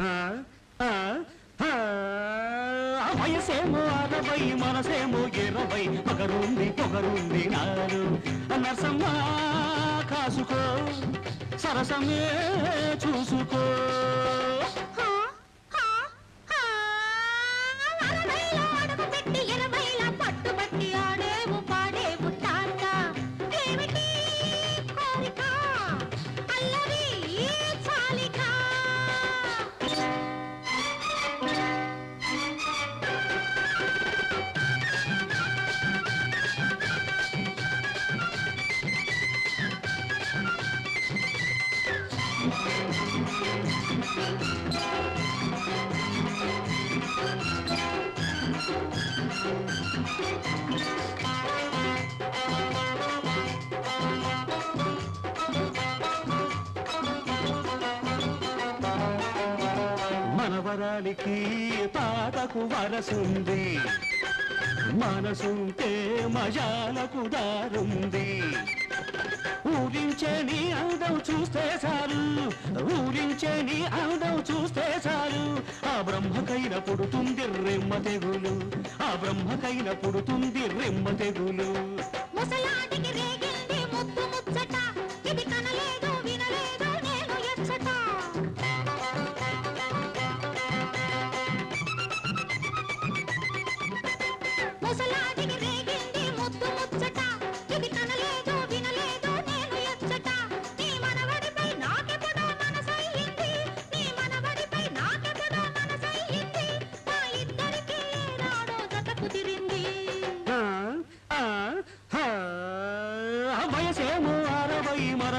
ఆ, ఆ, ఆ, వయసేమో అరవై మనసేమో ఇరవై. ఒకరుంది ఒకరుంది నాడు నరసమ్మ కాసుకో. సరసమే చూసుకో. మనవరాలికి తాతకు వరసుంది. మనసుంటే మజాలకు దారుంది. ఊరించని అందం చూస్తే సార్ ఊరించే అందం చూస్తే చాలు. ఆ బ్రహ్మకైన పుడుతుంది రెమ్మ తెగులు. ఆ బ్రహ్మకైన పుడుతుంది రెమ్మ తెగులు. ముసలాటికి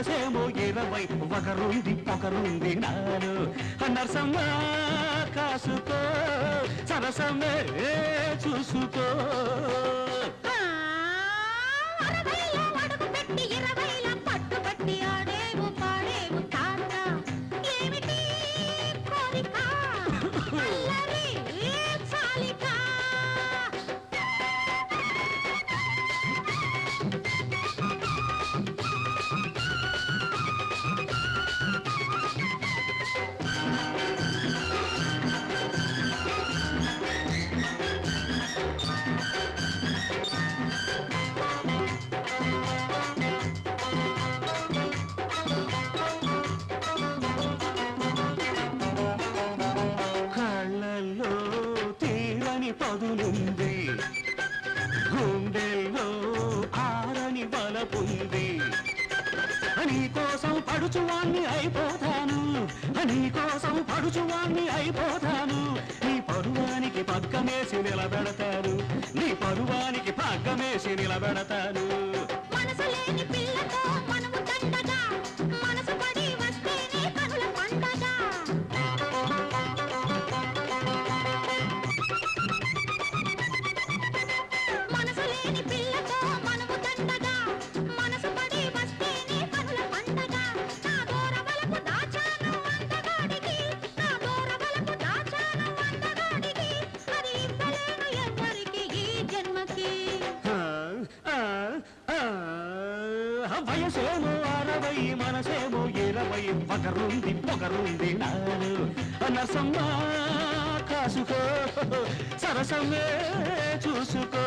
అరవై ఇరవై ఒకరుంది ఒకరుంది నాలో నరసమ్మ కాసుకో సరసమే చూసుకో. బలపుంది నీ కోసం పడుచువాణ్ణి అయిపోతాను. నీ కోసం పడుచువాణ్ణి అయిపోతాను. నీ పరువానికి పగ్గమేసి నిలబెడతాను నీ పరువానికి పగ్గమేసి నిలబెడతాను వయసేమో అరవై మనసేమో ఇరవై. ఒకరుంది పొగరుంది నాడు. నరసమ్మ కాసుకో. సరసమే చూసుకో.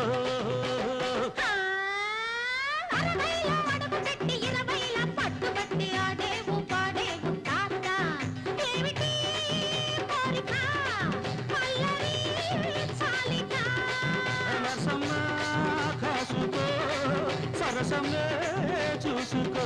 సరసమే చూసుకో.